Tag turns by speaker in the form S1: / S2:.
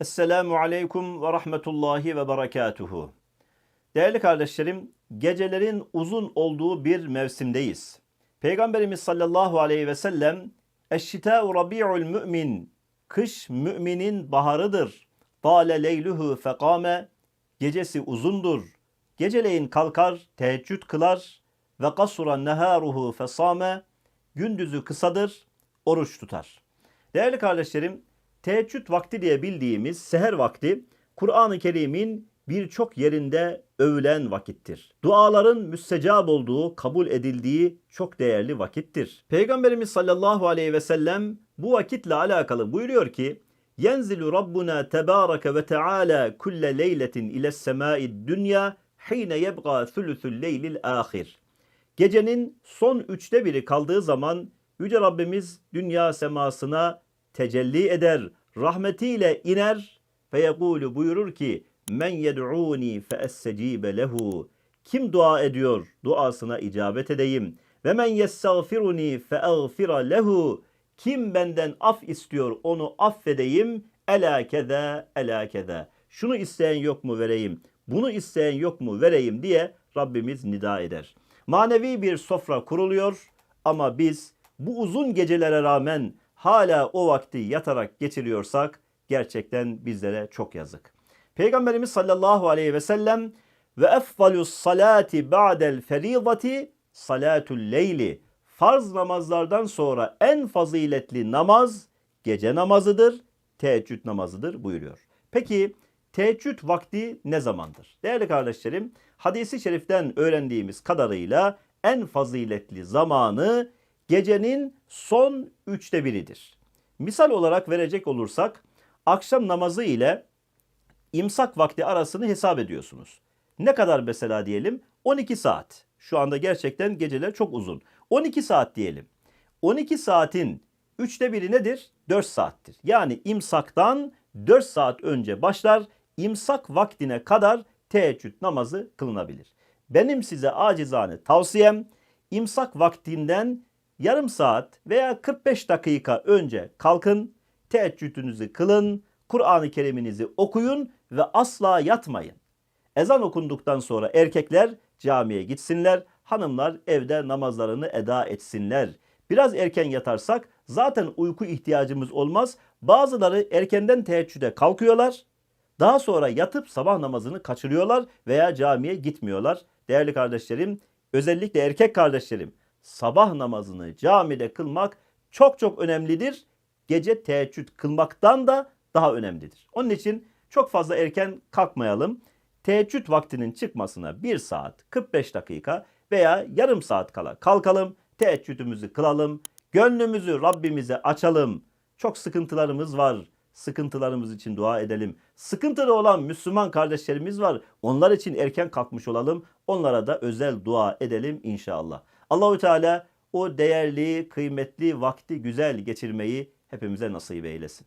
S1: Esselamu Aleyküm ve Rahmetullahi ve Berekatuhu. Değerli kardeşlerim, gecelerin uzun olduğu bir mevsimdeyiz. Peygamberimiz sallallahu aleyhi ve sellem, Eşşitâ'u rabi'ul mü'min, kış müminin baharıdır. Tâle leyluhu fekâme, gecesi uzundur. Geceleyin kalkar, teheccüd kılar ve kasura neharuhu fesâme, gündüzü kısadır, oruç tutar. Değerli kardeşlerim, teheccüd vakti diye bildiğimiz seher vakti Kur'an-ı Kerim'in birçok yerinde övülen vakittir. Duaların müstecab olduğu, kabul edildiği çok değerli vakittir. Peygamberimiz sallallahu aleyhi ve sellem bu vakitle alakalı buyuruyor ki Yenzilu Rabbuna tebareke ve teala kulle leyletin ile semai dünya hine yebga thuluthul leylil ahir. Gecenin son üçte biri kaldığı zaman Yüce Rabbimiz dünya semasına tecelli eder, rahmetiyle iner ve yekulu buyurur ki men yed'uni fe essecibe lehu. Kim dua ediyor duasına icabet edeyim. Ve men yestağfiruni fe agfira lehu. Kim benden af istiyor onu affedeyim. Ela keda ela keda şunu isteyen yok mu vereyim bunu isteyen yok mu vereyim diye Rabbimiz nida eder. Manevi bir sofra kuruluyor ama biz bu uzun gecelere rağmen hala o vakti yatarak geçiriyorsak gerçekten bizlere çok yazık. Peygamberimiz sallallahu aleyhi ve sellem ve efdalus salati ba'del feridati salatul leyli farz namazlardan sonra en faziletli namaz gece namazıdır, teheccüd namazıdır buyuruyor. Peki teheccüd vakti ne zamandır? Değerli kardeşlerim, hadisi şeriften öğrendiğimiz kadarıyla en faziletli zamanı gecenin son üçte biridir. Misal olarak verecek olursak akşam namazı ile imsak vakti arasını hesap ediyorsunuz. Ne kadar mesela diyelim? 12 saat. Şu anda gerçekten geceler çok uzun. 12 saat diyelim. 12 saatin üçte biri nedir? 4 saattir. Yani imsaktan 4 saat önce başlar. İmsak vaktine kadar teheccüd namazı kılınabilir. Benim size acizane tavsiyem imsak vaktinden yarım saat veya 45 dakika önce kalkın, teheccüdünüzü kılın, Kur'an-ı Kerim'inizi okuyun ve asla yatmayın. Ezan okunduktan sonra erkekler camiye gitsinler, hanımlar evde namazlarını eda etsinler. Biraz erken yatarsak zaten uyku ihtiyacımız olmaz. Bazıları erkenden teheccüde kalkıyorlar. Daha sonra yatıp sabah namazını kaçırıyorlar veya camiye gitmiyorlar. Değerli kardeşlerim, özellikle erkek kardeşlerim, sabah namazını camide kılmak çok çok önemlidir. Gece teheccüd kılmaktan da daha önemlidir. Onun için çok fazla erken kalkmayalım. Teheccüd vaktinin çıkmasına 1 saat 45 dakika veya yarım saat kala kalkalım. Teheccüdümüzü kılalım. Gönlümüzü Rabbimize açalım. Çok sıkıntılarımız var. Sıkıntılarımız için dua edelim. Sıkıntılı olan Müslüman kardeşlerimiz var. Onlar için erken kalkmış olalım. Onlara da özel dua edelim inşallah. Allahü Teala o değerli, kıymetli vakti güzel geçirmeyi hepimize nasip eylesin.